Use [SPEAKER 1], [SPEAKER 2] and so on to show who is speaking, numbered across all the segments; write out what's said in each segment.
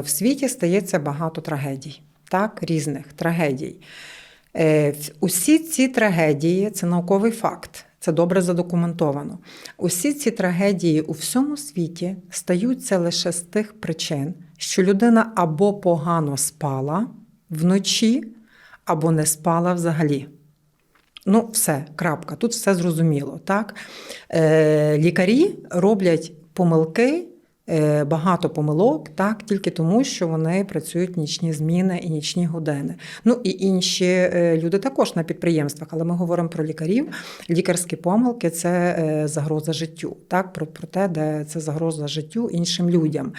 [SPEAKER 1] В світі стається багато трагедій, так, різних трагедій. Е, Усі ці трагедії це науковий факт, це добре задокументовано. Усі ці трагедії у всьому світі стаються лише з тих причин, що людина або погано спала вночі, або не спала взагалі. Ну, все, крапка. Тут все зрозуміло. Так? Е, лікарі роблять помилки, багато помилок, так, тільки тому, що вони працюють нічні зміни і нічні години. Ну і інші е, люди також на підприємствах, але ми говоримо про лікарів. Лікарські помилки це е, загроза життю. Так, про, про те, де це загроза життю іншим людям.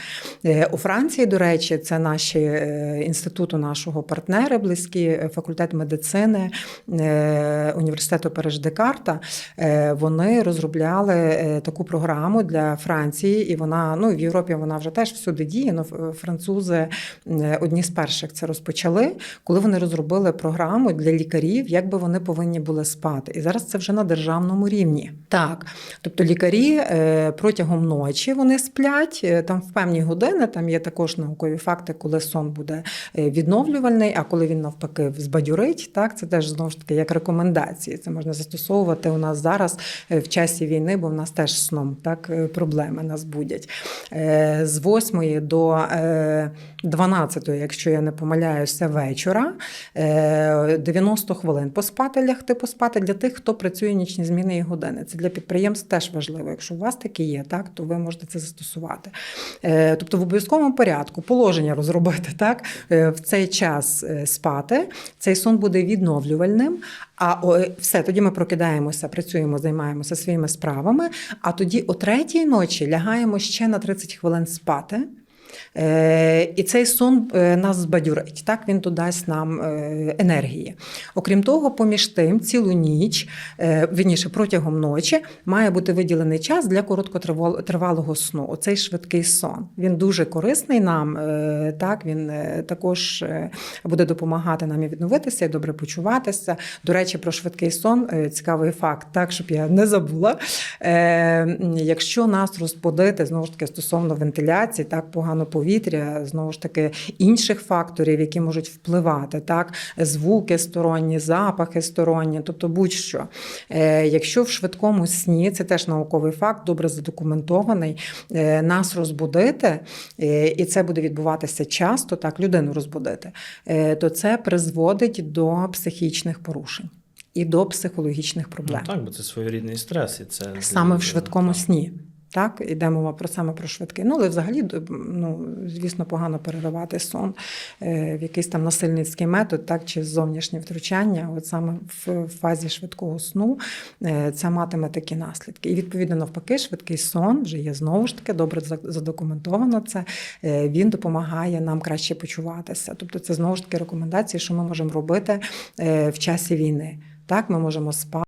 [SPEAKER 1] Е, У Франції, до речі, це наші е, інституту нашого партнери близькі, е, факультет медицини е, університету Париж Декарта. Е, Вони розробляли е, таку програму для Франції, і вона ну в Європі вона вже теж всюди діє. Ну, французи е, одні з перших це розпочали, коли вони розробили програму для лікарів, як би вони повинні були спати. І зараз це вже на державному рівні. Так, тобто лікарі е, протягом ночі вони сплять е, там в певні години. Там є також наукові факти, коли сон буде відновлювальний, а коли він навпаки збадьорить. Так, це теж знову ж таки як рекомендації. Це можна застосовувати у нас зараз в часі війни, бо в нас теж сном так проблеми нас будять. Е, З 8 до е, 12, якщо я не помиляюся, вечора е, 90 хвилин поспати, лягти поспати для тих, хто працює нічні зміни і години. Це для підприємств теж важливо. Якщо у вас такі є, так то ви можете це застосувати. Е, Тобто в обов'язковому порядку положення розробити так е, в цей час е, спати. Цей сон буде відновлювальним. А о, все, тоді ми прокидаємося, працюємо, займаємося своїми справами. А тоді о третій ночі лягаємо ще на 30 хвилин спати. Е, І цей сон е, нас збадьорить, так він додасть нам е, енергії. Окрім того, поміж тим, цілу ніч, вірніше, протягом ночі, має бути виділений час для короткотривалого сну. Оцей швидкий сон. Він дуже корисний нам. Так, він також буде допомагати нам і відновитися, і добре почуватися. До речі, про швидкий сон цікавий факт, так, щоб я не забула. Якщо нас розбудити знову ж таки стосовно вентиляції, так погано повітря, знову ж таки інших факторів, які можуть впливати, так звуки сторонні, запахи сторонні, тобто будь-що. Е, Якщо в швидкому сні, це теж науковий факт, добре задокументований, е, нас розбудити, е, і це буде відбуватися часто, так, людину розбудити, то це призводить до психічних порушень. І до психологічних проблем
[SPEAKER 2] Ну, так, бо це своєрідний стрес, і це
[SPEAKER 1] саме в швидкому
[SPEAKER 2] так.
[SPEAKER 1] сні. Так, іде мова про саме про швидкий. Ну, але взагалі, ну, звісно, погано переривати сон е, в якийсь там насильницький метод, так, чи зовнішнє втручання. От саме в фазі швидкого сну е, це матиме такі наслідки. І відповідно навпаки, швидкий сон вже є знову ж таки добре задокументовано. Це е, він допомагає нам краще почуватися. Тобто, це знову ж таки рекомендації, що ми можемо робити в часі війни. Так, ми можемо спати.